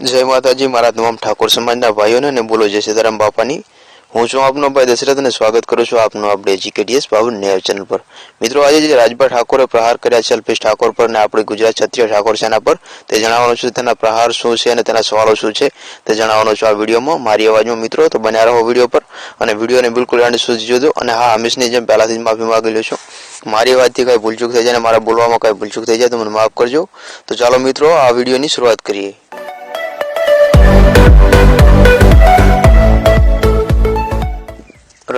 જય માતાજી, મારા તમામ ઠાકોર સમાજના ભાઈઓને અને બોલો જય સીતારામ બાપાની. હું છું આપનો ભાઈ દશરથ અને સ્વાગત કરું છું આપનો આપણે જીકેડીએસ બાબુ ન્યાય ચેનલ પર. મિત્રો, આજે જે રાજભા ઠાકોરે પ્રહાર કર્યા છે, અલ્પેશ ઠાકોર પર અને આપણી ગુજરાત ક્ષત્રિય ઠાકોર સેના પર, તે જણાવવાનું છું તેના પ્રહાર શું છે અને તેના સવાલો શું છે, તે જણાવવાનું છું આ વિડીયોમાં. મારી અવાજમાં, મિત્રો, તો બન્યા રહો વીડિયો પર અને વિડીયોને બિલકુલ એન્ડ સુધી જોજો અને હા, હંમેશની જેમ પહેલાથી જ માફી માંગી છું મારી અવાજથી કાંઈ ભૂલચૂક થઈ જાય અને મારા બોલવામાં કાંઈ ભૂલચૂક થઈ જાય તો મને માફ કરજો. તો ચાલો મિત્રો, આ વિડીયોની શરૂઆત કરીએ.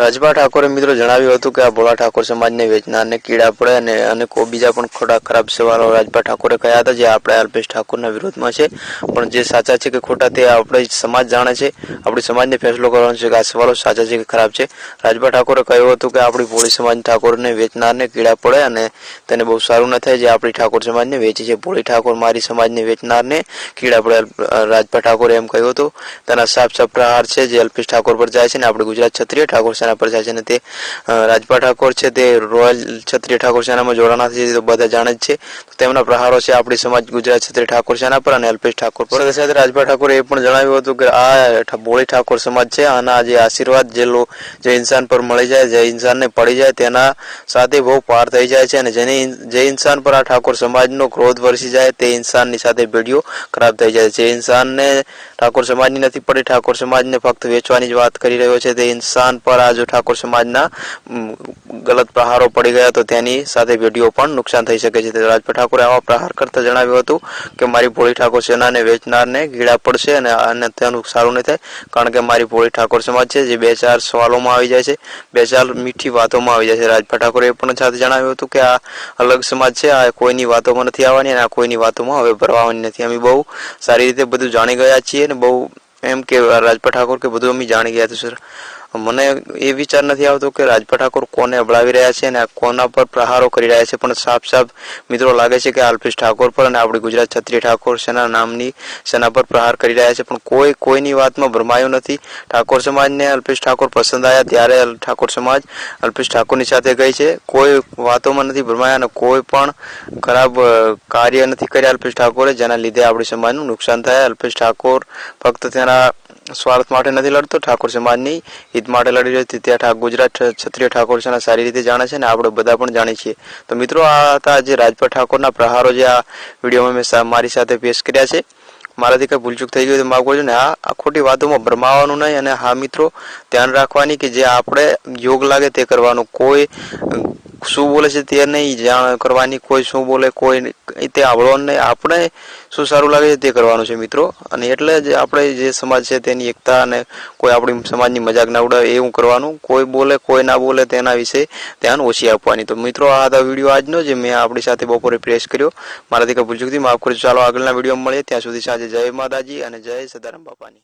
રાજભા ઠાકોરે મિત્રો જણાવ્યું હતું કે આ ભોળા ઠાકોર સમાજને વેચનારને કીડા પડે અને અને કોઈ બીજા પણ ખોટા ખરાબ સવાલો રાજભા ઠાકોરે કહ્યા હતા જે આપણે અલ્પેશ ઠાકોરના વિરોધમાં છે. પણ જે સાચા છે કે ખોટા તે આપણે સમાજ જાણે છે. આપણી સમાજને ફેસલો કરવાનો છે કે આ સવાલો સાચા છે કે ખરાબ છે. રાજભા ઠાકોરે કહ્યું હતું કે આપણી ભોળી સમાજ ઠાકોરને વેચનારને કીડા પડે અને તેને બહુ સારું ન થાય જે આપણી ઠાકોર સમાજને વેચે છે. ભોળી ઠાકોર મારી સમાજને વેચનારને કીડા પડે રાજભા ઠાકોરે એમ કહ્યું હતું. તેના સાફ સાફ પ્રહાર છે જે અલ્પેશ ઠાકોર પર જાય છે ને આપણે ગુજરાત ક્ષત્રિય ઠાકોર સેના પર પ્રજા છે તે રાજભા ઠાકોર છે તે રોયલ ક્ષત્રિય ઠાકોર સેનામાં જોડાણા છે તો બધા જાણે જ છે. તેમના પ્રહારો છે આપણી સમાજ ગુજરાત ક્ષત્રિય ઠાકોર સેના પર અને અલ્પેશ ઠાકોર પર. સાથે સાથે ઠાકોરે એ પણ જણાવ્યું હતું કે આ બોળી ઠાકોર સમાજ છે, આના જે આશીર્વાદ જે લો, જે ઇન્સાન પર મળી જાય, જે ઇન્સાનને પડી જાય, તેના સાથે બહુ પાર થઈ જાય છે અને જેની જે ઇન્સાન પર આ ઠાકોર સમાજનો ક્રોધ વરસી જાય, તે ઇન્સાનની સાથે ભેડિયો ખરાબ થઈ જાય છે. ઇન્સાનને ઠાકોર સમાજની નથી પડી, ઠાકોર સમાજને ફક્ત વેચવાની જ વાત કરી રહ્યો છે. તે ઇન્સાન પર આ જો ઠાકોર સમાજના ગલત પ્રહારો પડી ગયા તો તેની સાથે ભેડિયો પણ નુકસાન થઈ શકે છે. તે રાજપા ઠાકોરે આવા પ્રહાર કરતા જણાવ્યું હતું કે, મારી ભોળી ઠાકોર સેનાને વેચનારને ગીડા પડશે અને અને તેનું સારું નહીં થાય, કારણ કે મારી ભોળી ઠાકોર સમાજ છે, જે બે ચાર સવાલોમાં આવી જાય છે, બે ચાર મીઠી વાતોમાં આવી જાય છે. રાજપા ઠાકોરે એ પણ સાથે જણાવ્યું હતું કે, આ અલગ સમાજ છે, આ કોઈની વાતોમાં નથી આવવાની અને આ કોઈની વાતોમાં હવે ભરવાની નથી. અમે બહુ સારી રીતે બધું જાણી ગયા છીએ અને બહુ એમ કે રાજપા ઠાકોર કે, બધું અમે જાણી ગયા હતું સર. મને એ વિચાર નથી આવતો કે રાજપા ઠાકોર કોને અબળાવી રહ્યા છે અને કોના પર પ્રહારો કરી રહ્યા છે. પણ સાફ સાફ મિત્રો લાગે છે કે અલ્પેશ ઠાકોર પર અને આપણી ગુજરાત ક્ષત્રિય ઠાકોર સેના નામની સેના પર પ્રહાર કરી રહ્યા છે. પણ કોઈ, કોઈની વાતમાં ભરમાયું નથી. ઠાકોર સમાજને અલ્પેશ ઠાકોર પસંદ આવ્યા ત્યારે ઠાકોર સમાજ અલ્પેશ ઠાકોરની સાથે ગઈ છે. કોઈ વાતોમાં નથી ભરમાયા અને કોઈ પણ ખરાબ કાર્ય નથી કર્યા અલ્પેશ ઠાકોરે, જેના લીધે આપણી સમાજનું નુકસાન થાય. અલ્પેશ ઠાકોર ફક્ત તેના સ્વાર્થ માટે નથી લડતો. ઠાકોર સમાજની હિત માટે લડી રહ્યો છે. ઠા- ગુજરાત ક્ષ- ક્ષત્રિય ઠાકોર છે સારી રીતે જાણે છે ને આપણે બધા પણ જાણીએ છીએ. તો મિત્રો, આ હતા જે રાજપા ઠાકોરના પ્રહારો જે આ વિડીયોમાં મેં મારી સાથે પેશ કર્યા છે. મારાથી કઈ ભૂલચૂક થઈ ગઈ તો માફ કરજો ને. આ ખોટી વાતોમાં ભરમાવાનું નહીં અને હા મિત્રો, ધ્યાન રાખવાની કે જે આપણે યોગ લાગે તે કરવાનું. કોઈ શું બોલે છે તે નહીં જાણ કરવાની, કોઈ શું બોલે, કોઈ તે આવડો નહીં. આપણે શું સારું લાગે છે તે કરવાનું છે મિત્રો. અને એટલે જ આપણે જે સમાજ છે તેની એકતા અને કોઈ આપણી સમાજની મજાક ના ઉડાવે એવું કરવાનું. કોઈ બોલે, કોઈ ના બોલે તેના વિશે ધ્યાન ઓછી આપવાની. તો મિત્રો, આ હતા વીડિયો આજનો જે મેં આપણી સાથે બપોરે પ્રેસ કર્યો. મારાથી કપૂર ભૂલચૂકથી માફ કરજો. ચાલો આગળના વીડિયો મળીએ. ત્યાં સુધી સાંજે જય માતાજી અને જય સદારામ બાપાની.